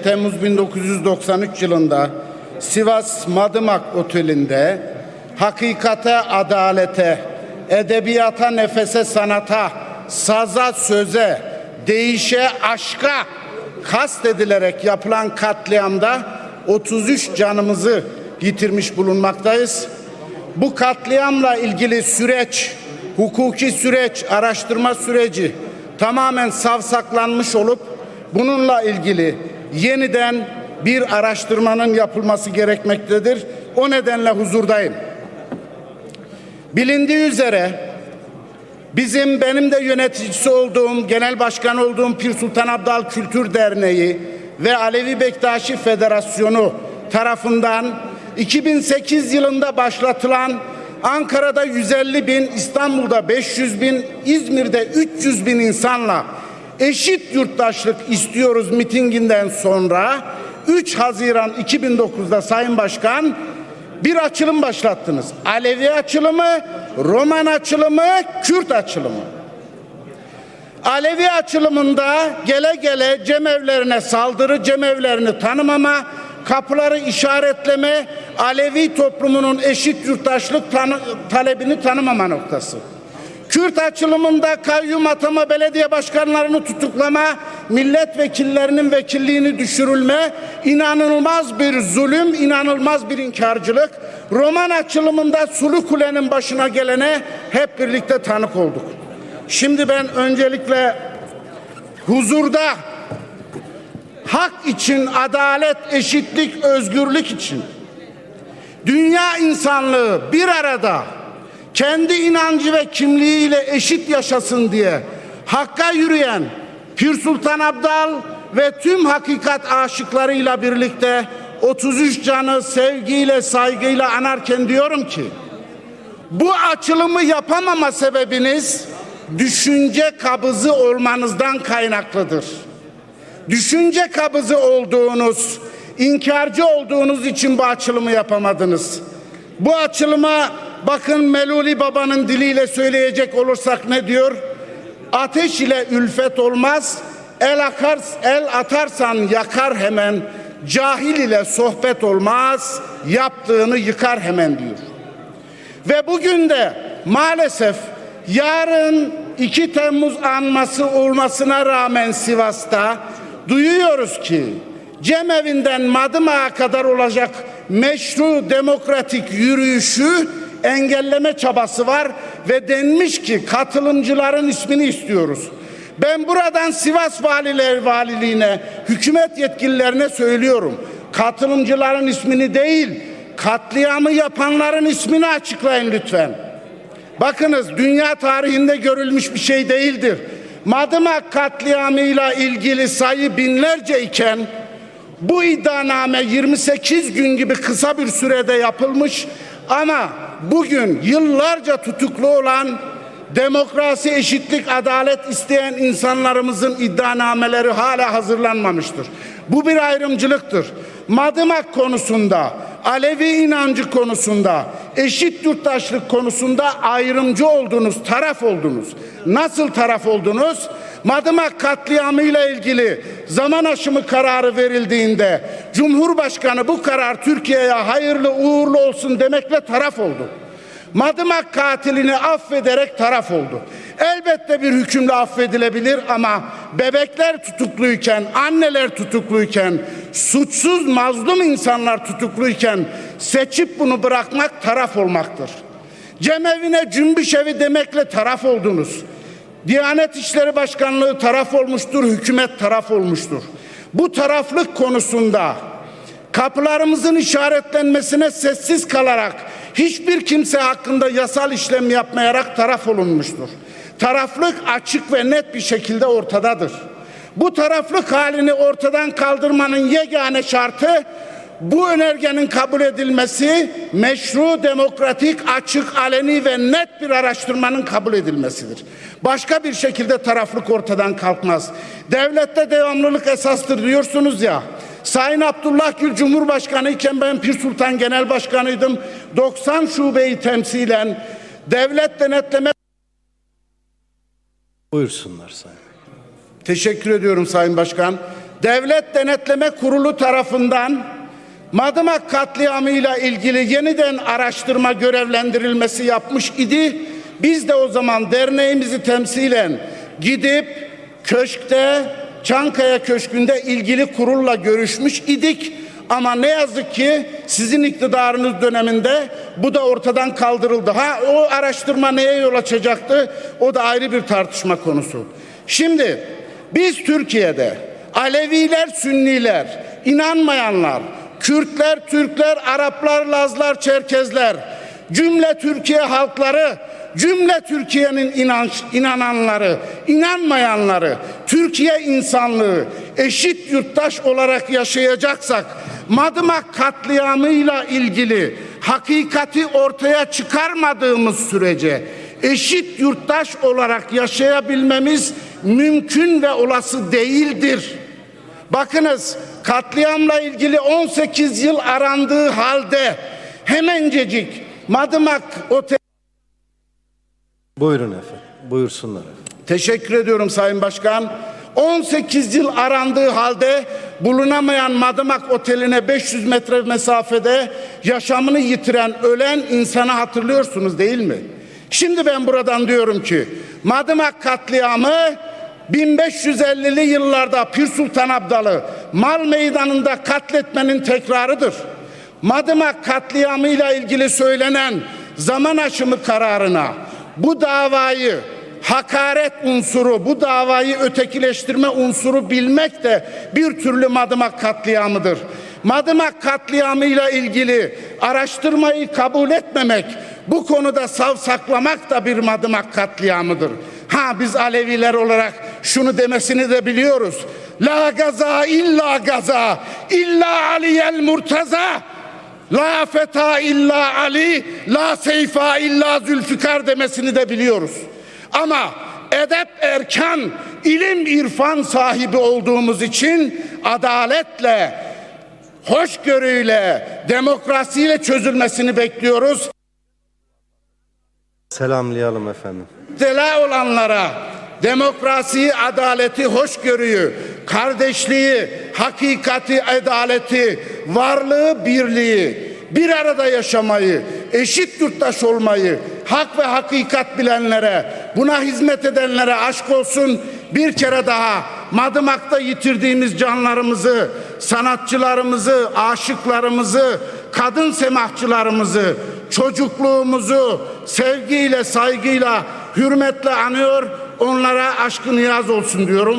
2 Temmuz 1993 yılında Sivas Madımak Oteli'nde hakikate, adalete, edebiyata, nefese, sanata, saza, söze, değişe, aşka kastedilerek yapılan katliamda 33 canımızı yitirmiş bulunmaktayız. Bu katliamla ilgili süreç, hukuki süreç, araştırma süreci tamamen savsaklanmış olup bununla ilgili yeniden bir araştırmanın yapılması gerekmektedir. O nedenle huzurdayım. Bilindiği üzere bizim benim de yöneticisi olduğum, genel başkan olduğum Pir Sultan Abdal Kültür Derneği ve Alevi Bektaşi Federasyonu tarafından 2008 yılında başlatılan Ankara'da 150 bin, İstanbul'da 500 bin, İzmir'de 300 bin insanla eşit yurttaşlık istiyoruz mitinginden sonra 3 Haziran 2009'da Sayın Başkan bir açılım başlattınız. Alevi açılımı, Roman açılımı, Kürt açılımı. Alevi açılımında gele gele cemevlerine saldırı, cemevlerini tanımama, kapıları işaretleme, Alevi toplumunun eşit yurttaşlık tanı, talebini tanımama noktası. Kürt açılımında kayyum atama belediye başkanlarını tutuklama, milletvekillerinin vekilliğini düşürülme, inanılmaz bir zulüm, inanılmaz bir inkarcılık. Roman açılımında Sulu Kule'nin başına gelene hep birlikte tanık olduk. Şimdi ben öncelikle huzurda hak için, adalet, eşitlik, özgürlük için dünya insanlığı bir arada kendi inancı ve kimliğiyle eşit yaşasın diye hakka yürüyen Pir Sultan Abdal ve tüm hakikat aşıklarıyla birlikte 33 canı sevgiyle, saygıyla anarken diyorum ki bu açılımı yapamama sebebiniz düşünce kabızı olmanızdan kaynaklıdır. Düşünce kabızı olduğunuz, inkarcı olduğunuz için bu açılımı yapamadınız. Bu açılıma bakın Meluli Baba'nın diliyle söyleyecek olursak ne diyor? Ateş ile ülfet olmaz, el akar, el atarsan yakar hemen, cahil ile sohbet olmaz, yaptığını yıkar hemen diyor. Ve bugün de maalesef yarın 2 Temmuz anması olmasına rağmen Sivas'ta duyuyoruz ki cemevinden Madımak'a kadar olacak meşru demokratik yürüyüşü engelleme çabası var ve denmiş ki katılımcıların ismini istiyoruz. Ben buradan Sivas Valiler Valiliğine, hükümet yetkililerine söylüyorum. Katılımcıların ismini değil, katliamı yapanların ismini açıklayın lütfen. Bakınız dünya tarihinde görülmüş bir şey değildir. Madımak katliamıyla ilgili sayı binlerce iken bu iddianame 28 gün gibi kısa bir sürede yapılmış ama bugün yıllarca tutuklu olan demokrasi, eşitlik, adalet isteyen insanlarımızın iddianameleri hala hazırlanmamıştır. Bu bir ayrımcılıktır. Madımak konusunda, Alevi inancı konusunda, eşit yurttaşlık konusunda ayrımcı oldunuz, taraf oldunuz. Nasıl taraf oldunuz? Madımak katliamıyla ilgili zaman aşımı kararı verildiğinde Cumhurbaşkanı bu karar Türkiye'ye hayırlı uğurlu olsun demekle taraf oldu. Madımak katilini affederek taraf oldu. Elbette bir hükümle affedilebilir ama bebekler tutukluyken, anneler tutukluyken, suçsuz mazlum insanlar tutukluyken seçip bunu bırakmak taraf olmaktır. Cemevine cümbüş evi demekle taraf oldunuz. Diyanet İşleri Başkanlığı taraf olmuştur, hükümet taraf olmuştur. Bu taraflık konusunda kapılarımızın işaretlenmesine sessiz kalarak hiçbir kimse hakkında yasal işlem yapmayarak taraf olunmuştur. Taraflık açık ve net bir şekilde ortadadır. Bu taraflık halini ortadan kaldırmanın yegane şartı bu önergenin kabul edilmesi meşru, demokratik, açık, aleni ve net bir araştırmanın kabul edilmesidir. Başka bir şekilde taraflık ortadan kalkmaz. Devlette devamlılık esastır diyorsunuz ya. Sayın Abdullah Gül Cumhurbaşkanı iken ben Pir Sultan Genel Başkanıydım. 90 şubeyi temsilen devlet denetleme Buyursunlar sayın. Teşekkür ediyorum Sayın Başkan. Devlet Denetleme Kurulu tarafından Madımak katliamıyla ilgili yeniden araştırma görevlendirilmesi yapmış idi. Biz de o zaman derneğimizi temsilen gidip köşkte Çankaya Köşkü'nde ilgili kurulla görüşmüş idik. Ama ne yazık ki sizin iktidarınız döneminde bu da ortadan kaldırıldı. Ha o araştırma neye yol açacaktı? O da ayrı bir tartışma konusu. Şimdi biz Türkiye'de Aleviler, Sünniler, inanmayanlar, Kürtler, Türkler, Araplar, Lazlar, Çerkezler, cümle Türkiye halkları, cümle Türkiye'nin inanç, inananları, inanmayanları, Türkiye insanlığı eşit yurttaş olarak yaşayacaksak, Madımak katliamıyla ilgili hakikati ortaya çıkarmadığımız sürece eşit yurttaş olarak yaşayabilmemiz mümkün ve olası değildir. Bakınız katliamla ilgili 18 yıl arandığı halde hemencecik Madımak Otel Buyurun efendim. Buyursunlar efendim. Teşekkür ediyorum Sayın Başkan. 18 yıl arandığı halde bulunamayan Madımak Oteli'ne 500 metre mesafede yaşamını yitiren ölen insanı hatırlıyorsunuz değil mi? Şimdi ben buradan diyorum ki Madımak katliamı 1550'li yıllarda Pir Sultan Abdal'ı mal meydanında katletmenin tekrarıdır. Madımak katliamıyla ilgili söylenen zaman aşımı kararına bu davayı hakaret unsuru, bu davayı ötekileştirme unsuru bilmek de bir türlü Madımak katliamıdır. Madımak katliamıyla ilgili araştırmayı kabul etmemek, bu konuda savsaklamak da bir Madımak katliamıdır. Ha biz Aleviler olarak şunu demesini de biliyoruz. La gaza illa gaza, illa aliyel murtaza. La feta illa Ali, la seyfa illa Zülfikar demesini de biliyoruz. Ama edep erkan, ilim irfan sahibi olduğumuz için adaletle, hoşgörüyle, demokrasiyle çözülmesini bekliyoruz. Selamlayalım efendim. müptela olanlara demokrasiyi, adaleti, hoşgörüyü, kardeşliği, hakikati, adaleti, varlığı, birliği, bir arada yaşamayı, eşit yurttaş olmayı, hak ve hakikat bilenlere, buna hizmet edenlere aşk olsun bir kere daha Madımak'ta yitirdiğimiz canlarımızı, sanatçılarımızı, aşıklarımızı, kadın semahçılarımızı, çocukluğumuzu sevgiyle, saygıyla, hürmetle anıyor. Onlara aşkı niyaz olsun diyorum.